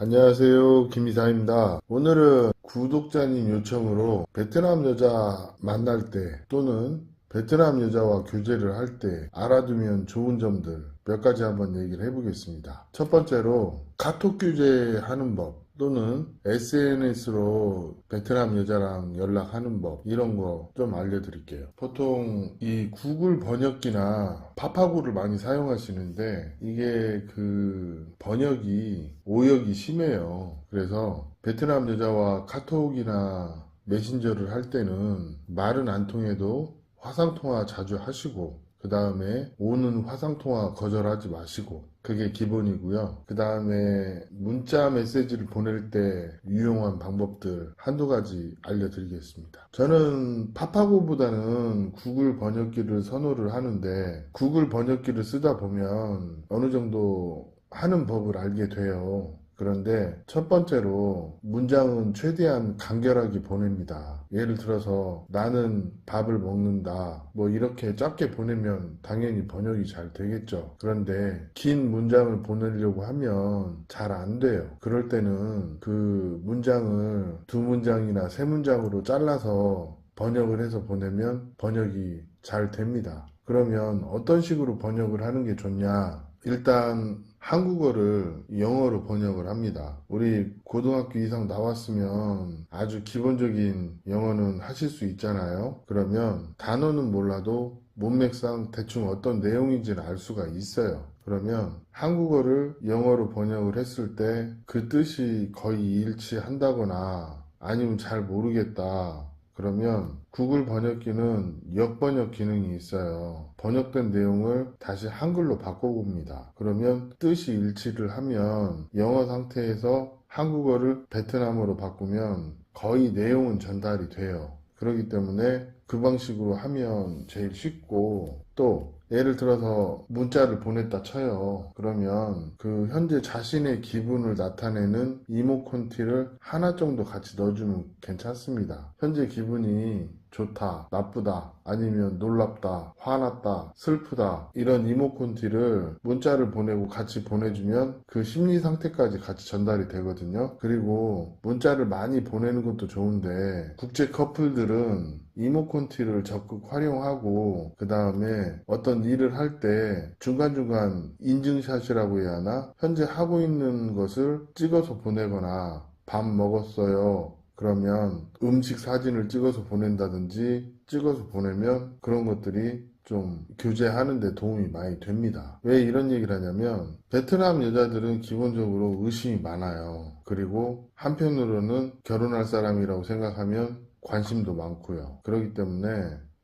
안녕하세요. 김이사입니다. 오늘은 구독자님 요청으로 베트남 여자 만날 때 또는 베트남 여자와 교제를 할 때 알아두면 좋은 점들 몇 가지 한번 얘기를 해보겠습니다. 첫 번째로 카톡 교제하는 법 또는 SNS로 베트남 여자랑 연락하는 법 이런 거 좀 알려드릴게요. 보통 이 구글 번역기나 파파고를 많이 사용하시는데 이게 그 번역이 오역이 심해요. 그래서 베트남 여자와 카톡이나 메신저를 할 때는 말은 안 통해도 화상통화 자주 하시고 그 다음에 오는 화상통화 거절하지 마시고 그게 기본이고요. 그 다음에 문자 메시지를 보낼 때 유용한 방법들 한두 가지 알려드리겠습니다. 저는 파파고보다는 구글 번역기를 선호를 하는데 구글 번역기를 쓰다 보면 어느 정도 하는 법을 알게 돼요. 그런데 첫 번째로 문장은 최대한 간결하게 보냅니다. 예를 들어서 나는 밥을 먹는다. 뭐 이렇게 짧게 보내면 당연히 번역이 잘 되겠죠. 그런데 긴 문장을 보내려고 하면 잘 안 돼요. 그럴 때는 그 문장을 두 문장이나 세 문장으로 잘라서 번역을 해서 보내면 번역이 잘 됩니다. 그러면 어떤 식으로 번역을 하는 게 좋냐? 일단 한국어를 영어로 번역을 합니다. 우리 고등학교 이상 나왔으면 아주 기본적인 영어는 하실 수 있잖아요. 그러면 단어는 몰라도 문맥상 대충 어떤 내용인지는 알 수가 있어요. 그러면 한국어를 영어로 번역을 했을 때 그 뜻이 거의 일치한다거나 아니면 잘 모르겠다. 그러면 구글 번역기는 역번역 기능이 있어요. 번역된 내용을 다시 한글로 바꿔봅니다. 그러면 뜻이 일치를 하면 영어 상태에서 한국어를 베트남어로 바꾸면 거의 내용은 전달이 돼요. 그렇기 때문에 그 방식으로 하면 제일 쉽고 또 예를 들어서 문자를 보냈다 쳐요. 그러면 그 현재 자신의 기분을 나타내는 이모콘티를 하나 정도 같이 넣어주면 괜찮습니다. 현재 기분이 좋다, 나쁘다, 아니면 놀랍다, 화났다, 슬프다 이런 이모콘티를 문자를 보내고 같이 보내주면 그 심리 상태까지 같이 전달이 되거든요. 그리고 문자를 많이 보내는 것도 좋은데 국제 커플들은 이모콘티를 적극 활용하고 그 다음에 어떤 일을 할 때 중간중간 인증샷이라고 해야 하나 현재 하고 있는 것을 찍어서 보내거나 밥 먹었어요 그러면 음식 사진을 찍어서 보낸다든지 찍어서 보내면 그런 것들이 좀 교제하는데 도움이 많이 됩니다. 왜 이런 얘기를 하냐면 베트남 여자들은 기본적으로 의심이 많아요. 그리고 한편으로는 결혼할 사람이라고 생각하면 관심도 많고요. 그렇기 때문에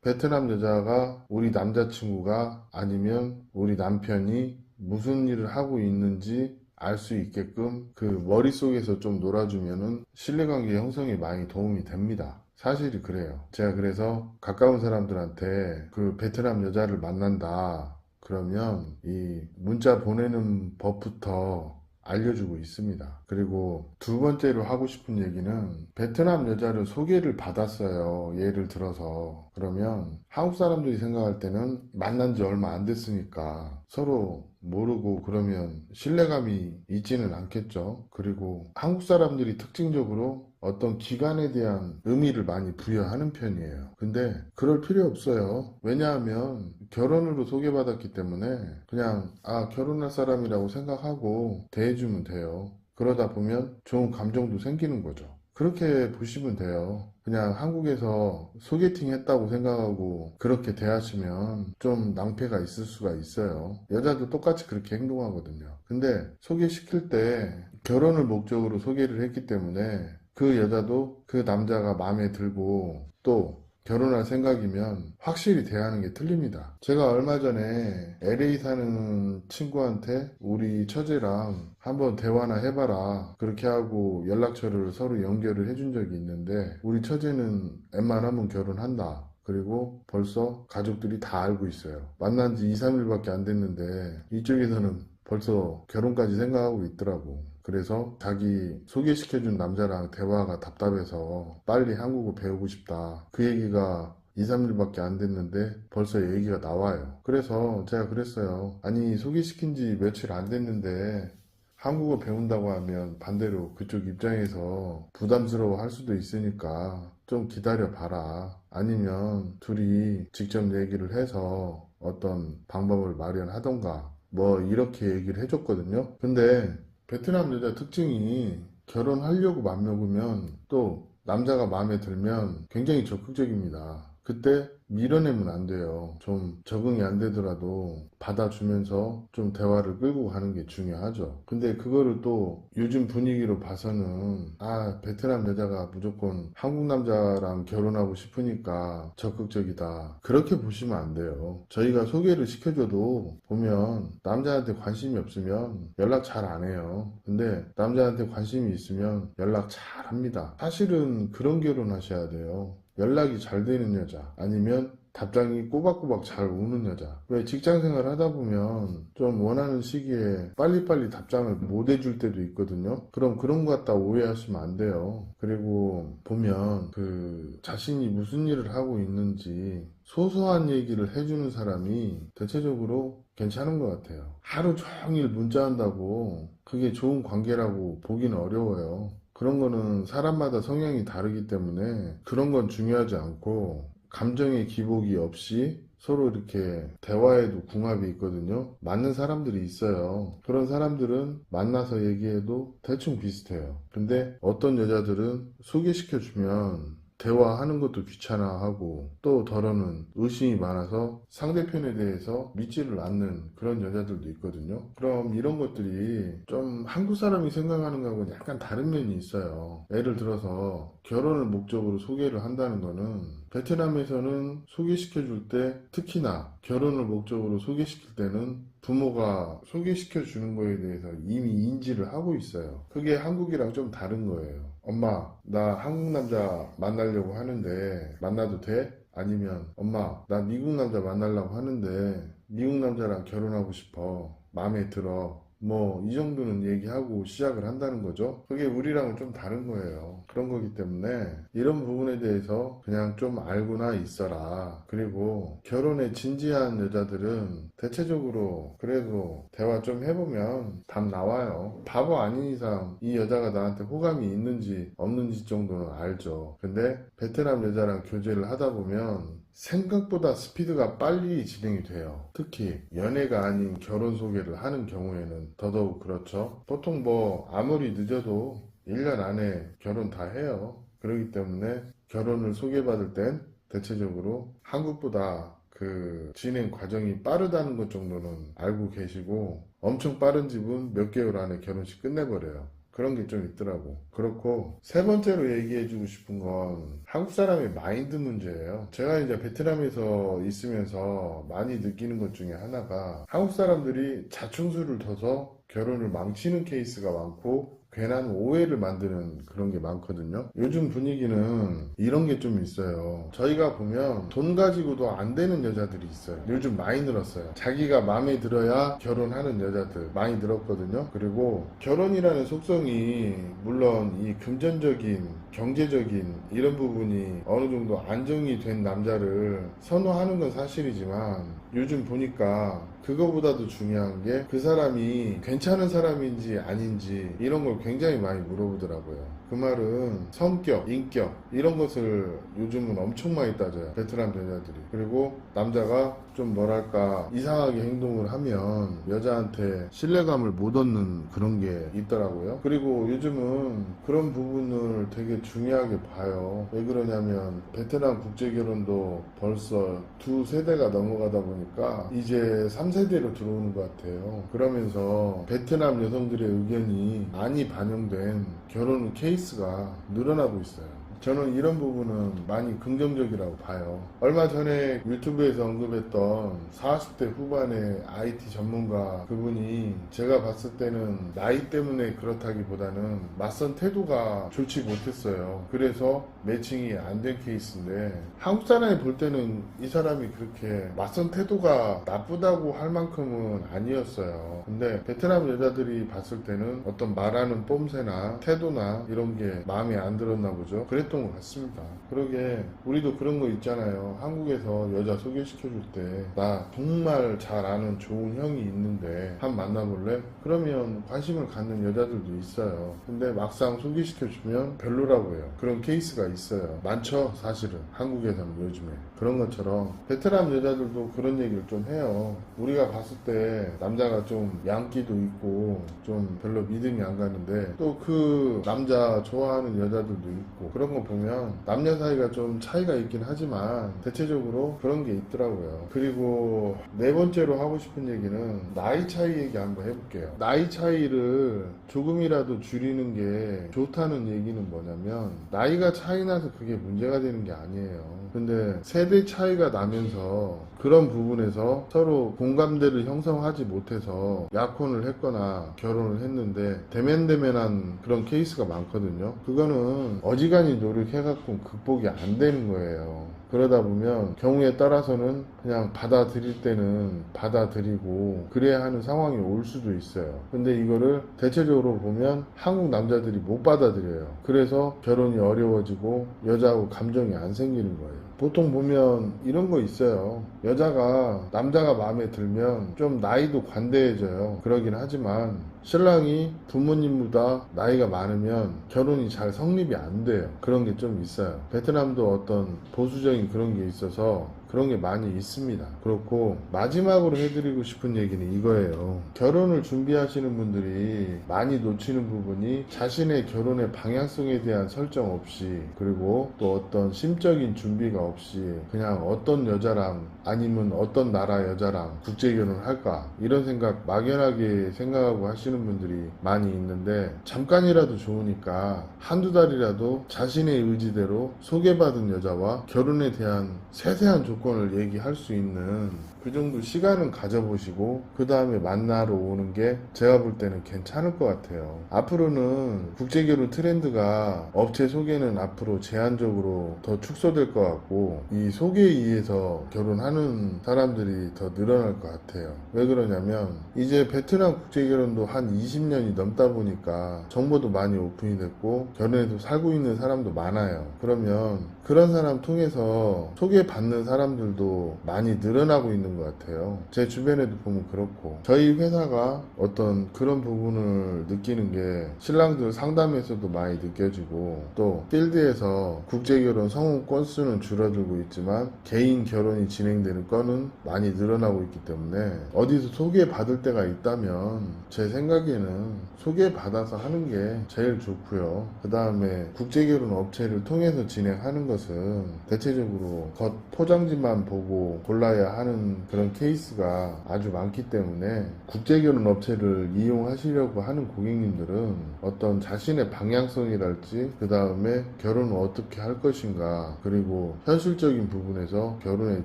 베트남 여자가 우리 남자친구가 아니면 우리 남편이 무슨 일을 하고 있는지 알 수 있게끔 그 머릿속에서 좀 놀아주면은 신뢰관계 형성에 많이 도움이 됩니다. 사실이 그래요. 제가 그래서 가까운 사람들한테 그 베트남 여자를 만난다. 그러면 이 문자 보내는 법부터 알려주고 있습니다. 그리고 두 번째로 하고 싶은 얘기는 베트남 여자를 소개를 받았어요. 예를 들어서. 그러면 한국 사람들이 생각할 때는 만난 지 얼마 안 됐으니까 서로 모르고 그러면 신뢰감이 있지는 않겠죠. 그리고 한국 사람들이 특징적으로 어떤 기간에 대한 의미를 많이 부여하는 편이에요. 근데 그럴 필요 없어요. 왜냐하면 결혼으로 소개받았기 때문에 그냥 아 결혼할 사람이라고 생각하고 대해주면 돼요. 그러다 보면 좋은 감정도 생기는 거죠. 그렇게 보시면 돼요. 그냥 한국에서 소개팅 했다고 생각하고 그렇게 대하시면 좀 낭패가 있을 수가 있어요. 여자도 똑같이 그렇게 행동하거든요. 근데 소개시킬 때 결혼을 목적으로 소개를 했기 때문에 그 여자도 그 남자가 마음에 들고 또 결혼할 생각이면 확실히 대하는 게 틀립니다. 제가 얼마 전에 LA 사는 친구한테 우리 처제랑 한번 대화나 해봐라. 그렇게 하고 연락처를 서로 연결을 해준 적이 있는데 우리 처제는 웬만하면 결혼한다. 그리고 벌써 가족들이 다 알고 있어요. 만난 지 2, 3일밖에 안 됐는데 이쪽에서는 벌써 결혼까지 생각하고 있더라고. 그래서 자기 소개시켜준 남자랑 대화가 답답해서 빨리 한국어 배우고 싶다. 그 얘기가 2, 3일밖에 안 됐는데 벌써 얘기가 나와요. 그래서 제가 그랬어요. 아니, 소개시킨 지 며칠 안 됐는데 한국어 배운다고 하면 반대로 그쪽 입장에서 부담스러워 할 수도 있으니까 좀 기다려 봐라. 아니면 둘이 직접 얘기를 해서 어떤 방법을 마련하던가 뭐 이렇게 얘기를 해줬거든요. 근데 베트남 여자 특징이 결혼하려고 맘 먹으면 또 남자가 마음에 들면 굉장히 적극적입니다. 그때 밀어내면 안 돼요. 좀 적응이 안 되더라도 받아주면서 좀 대화를 끌고 가는 게 중요하죠. 근데 그거를 또 요즘 분위기로 봐서는 아, 베트남 여자가 무조건 한국 남자랑 결혼하고 싶으니까 적극적이다. 그렇게 보시면 안 돼요. 저희가 소개를 시켜줘도 보면 남자한테 관심이 없으면 연락 잘 안 해요. 근데 남자한테 관심이 있으면 연락 잘 합니다. 사실은 그런 결혼 하셔야 돼요. 연락이 잘 되는 여자 아니면 답장이 꼬박꼬박 잘 오는 여자. 왜 직장 생활 하다 보면 좀 원하는 시기에 빨리빨리 답장을 못 해줄 때도 있거든요. 그럼 그런 것 갖다 오해하시면 안 돼요. 그리고 보면 그 자신이 무슨 일을 하고 있는지 소소한 얘기를 해주는 사람이 대체적으로 괜찮은 것 같아요. 하루 종일 문자한다고 그게 좋은 관계라고 보기는 어려워요 그런 거는 사람마다 성향이 다르기 때문에 그런 건 중요하지 않고 감정의 기복이 없이 서로 이렇게 대화에도 궁합이 있거든요. 맞는 사람들이 있어요. 그런 사람들은 만나서 얘기해도 대충 비슷해요. 근데 어떤 여자들은 소개시켜주면 대화하는 것도 귀찮아하고 또 덜어는 의심이 많아서 상대편에 대해서 믿지를 않는 그런 여자들도 있거든요. 그럼 이런 것들이 좀 한국 사람이 생각하는 거하고는 약간 다른 면이 있어요. 예를 들어서 결혼을 목적으로 소개를 한다는 거는 베트남에서는 소개시켜 줄 때 특히나 결혼을 목적으로 소개시킬 때는 부모가 소개시켜 주는 거에 대해서 이미 인지를 하고 있어요. 그게 한국이랑 좀 다른 거예요. 엄마, 나 한국 남자 만나려고 하는데 만나도 돼? 아니면 엄마, 나 미국 남자 만나려고 하는데 미국 남자랑 결혼하고 싶어. 마음에 들어. 뭐, 이 정도는 얘기하고 시작을 한다는 거죠. 그게 우리랑은 좀 다른 거예요. 그런 거기 때문에 이런 부분에 대해서 그냥 좀 알고나 있어라. 그리고 결혼에 진지한 여자들은 대체적으로 그래도 대화 좀 해보면 답 나와요. 바보 아닌 이상 이 여자가 나한테 호감이 있는지 없는지 정도는 알죠. 근데 베트남 여자랑 교제를 하다 보면 생각보다 스피드가 빨리 진행이 돼요. 특히 연애가 아닌 결혼 소개를 하는 경우에는 더더욱 그렇죠. 보통 뭐 아무리 늦어도 1년 안에 결혼 다 해요. 그렇기 때문에 결혼을 소개받을 땐 대체적으로 한국보다 그 진행 과정이 빠르다는 것 정도는 알고 계시고 엄청 빠른 집은 몇 개월 안에 결혼식 끝내버려요. 그런 게 좀 있더라고. 그렇고 세 번째로 얘기해주고 싶은 건 한국 사람의 마인드 문제예요. 제가 이제 베트남에서 있으면서 많이 느끼는 것 중에 하나가 한국 사람들이 자충수를 둬서 결혼을 망치는 케이스가 많고 괜한 오해를 만드는 그런 게 많거든요. 요즘 분위기는 이런 게 좀 있어요. 저희가 보면 돈 가지고도 안 되는 여자들이 있어요. 요즘 많이 늘었어요. 자기가 마음에 들어야 결혼하는 여자들 많이 늘었거든요. 그리고 결혼이라는 속성이 물론 이 금전적인 경제적인 이런 부분이 어느 정도 안정이 된 남자를 선호하는 건 사실이지만 요즘 보니까 그거보다도 중요한 게 그 사람이 괜찮은 사람인지 아닌지 이런 걸 굉장히 많이 물어보더라고요. 그 말은 성격, 인격 이런 것을 요즘은 엄청 많이 따져요. 베트남 여자들이. 그리고 남자가 좀 뭐랄까 이상하게 행동을 하면 여자한테 신뢰감을 못 얻는 그런 게 있더라고요. 그리고 요즘은 그런 부분을 되게 중요하게 봐요. 왜 그러냐면 베트남 국제 결혼도 벌써 두 세대가 넘어가다 보니까 이제 3세대로 들어오는 것 같아요. 그러면서 베트남 여성들의 의견이 많이 반영된 결혼 케이스가 늘어나고 있어요. 저는 이런 부분은 많이 긍정적이라고 봐요. 얼마 전에 유튜브에서 언급했던 40대 후반의 IT 전문가 그분이 제가 봤을 때는 나이 때문에 그렇다기보다는 맞선 태도가 좋지 못했어요. 그래서 매칭이 안 된 케이스인데 한국 사람이 볼 때는 이 사람이 그렇게 맞선 태도가 나쁘다고 할 만큼은 아니었어요. 근데 베트남 여자들이 봤을 때는 어떤 말하는 뽐새나 태도나 이런 게 마음에 안 들었나 보죠. 그랬던 것 같습니다. 그러게 우리도 그런 거 있잖아요. 한국에서 여자 소개시켜줄 때 나 정말 잘 아는 좋은 형이 있는데 한 만나볼래? 그러면 관심을 갖는 여자들도 있어요. 근데 막상 소개시켜주면 별로라고 해요. 그런 케이스가 있어요. 많죠, 사실은. 한국에서는 요즘에. 그런 것처럼 베트남 여자들도 그런 얘기를 좀 해요. 우리가 봤을 때 남자가 좀 양기도 있고 좀 별로 믿음이 안 가는데 또 그 남자 좋아하는 여자들도 있고 그런 거 보면 남녀 사이가 좀 차이가 있긴 하지만 대체적으로 그런 게 있더라고요. 그리고 네 번째로 하고 싶은 얘기는 나이 차이 얘기 한번 해볼게요. 나이 차이를 조금이라도 줄이는 게 좋다는 얘기는 뭐냐면 나이가 차이 나서 그게 문제가 되는 게 아니에요. 근데 세대 차이가 나면서 그런 부분에서 서로 공감대를 형성하지 못해서 약혼을 했거나 결혼을 했는데 대면대면한 그런 케이스가 많거든요. 그거는 어지간히 노력해갖고 극복이 안 되는 거예요. 그러다 보면 경우에 따라서는 그냥 받아들일 때는 받아들이고 그래야 하는 상황이 올 수도 있어요. 근데 이거를 대체적으로 보면 한국 남자들이 못 받아들여요. 그래서 결혼이 어려워지고 여자하고 감정이 안 생기는 거예요. 보통 보면 이런 거 있어요. 여자가 남자가 마음에 들면 좀 나이도 관대해져요. 그러긴 하지만 신랑이 부모님보다 나이가 많으면 결혼이 잘 성립이 안 돼요. 그런 게 좀 있어요. 베트남도 어떤 보수적인 그런 게 있어서 그런 게 많이 있습니다. 그렇고 마지막으로 해드리고 싶은 얘기는 이거예요. 결혼을 준비하시는 분들이 많이 놓치는 부분이 자신의 결혼의 방향성에 대한 설정 없이 그리고 또 어떤 심적인 준비가 없이 그냥 어떤 여자랑 아니면 어떤 나라 여자랑 국제 결혼을 할까 이런 생각 막연하게 생각하고 하시는 분들이 많이 있는데 잠깐이라도 좋으니까 한두 달이라도 자신의 의지대로 소개받은 여자와 결혼에 대한 세세한 조건 을 얘기할 수 있는 그 정도 시간은 가져보시고 그 다음에 만나러 오는 게 제가 볼 때는 괜찮을 것 같아요. 앞으로는 국제결혼 트렌드가 업체 소개는 앞으로 제한적으로 더 축소될 것 같고 이 소개에 의해서 결혼하는 사람들이 더 늘어날 것 같아요. 왜 그러냐면 이제 베트남 국제결혼도 한 20년이 넘다 보니까 정보도 많이 오픈이 됐고 결혼해서 살고 있는 사람도 많아요. 그러면 그런 사람 통해서 소개받는 사람 들도 많이 늘어나고 있는 것 같아요. 제 주변에도 보면 그렇고 저희 회사가 어떤 그런 부분을 느끼는 게 신랑들 상담에서도 많이 느껴지고 또 필드에서 국제결혼 성혼 건수는 줄어들고 있지만 개인 결혼이 진행되는 건은 많이 늘어나고 있기 때문에 어디서 소개받을 때가 있다면 제 생각에는 소개받아서 하는 게 제일 좋고요. 그 다음에 국제결혼 업체를 통해서 진행하는 것은 대체적으로 겉 포장지만 보고 골라야 하는 그런 케이스가 아주 많기 때문에 국제결혼 업체를 이용하시려고 하는 고객님들은 어떤 자신의 방향성이랄지 그 다음에 결혼을 어떻게 할 것인가 그리고 현실적인 부분에서 결혼의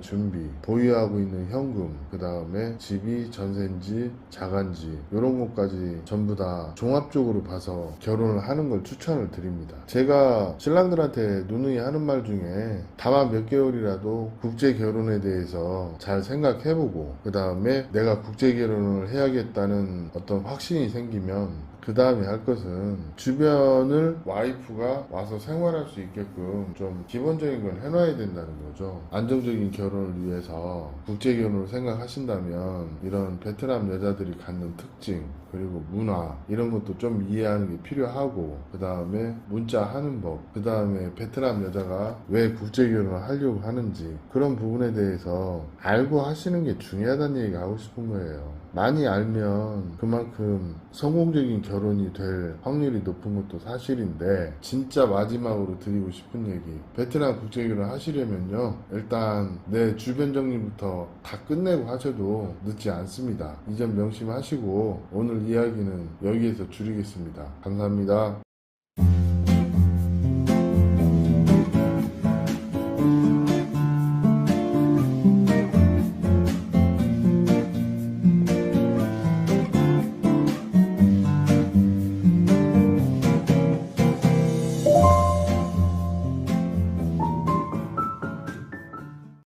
준비 보유하고 있는 현금 그 다음에 집이 전세인지 자간지 이런 것까지 전부 다 종합적으로 봐서 결혼을 하는 걸 추천을 드립니다. 제가 신랑들한테 누누이 하는 말 중에 다만 몇 개월이라도 국제 결혼에 대해서 잘 생각해보고 그 다음에 내가 국제 결혼을 해야겠다는 어떤 확신이 생기면 그 다음에 할 것은 주변을 와이프가 와서 생활할 수 있게끔 좀 기본적인 걸 해놔야 된다는 거죠. 안정적인 결혼을 위해서 국제 결혼을 생각하신다면 이런 베트남 여자들이 갖는 특징 그리고 문화 이런 것도 좀 이해하는 게 필요하고 그 다음에 문자 하는 법 그 다음에 베트남 여자가 왜 국제 결혼을 하려고 하는지 그런 부분에 대해서 알고 하시는 게 중요하다는 얘기가 하고 싶은 거예요. 많이 알면 그만큼 성공적인 결혼이 될 확률이 높은 것도 사실인데 진짜 마지막으로 드리고 싶은 얘기. 베트남 국제결혼 하시려면요. 일단 내 주변 정리부터 다 끝내고 하셔도 늦지 않습니다. 이 점 명심하시고 오늘 이야기는 여기에서 줄이겠습니다. 감사합니다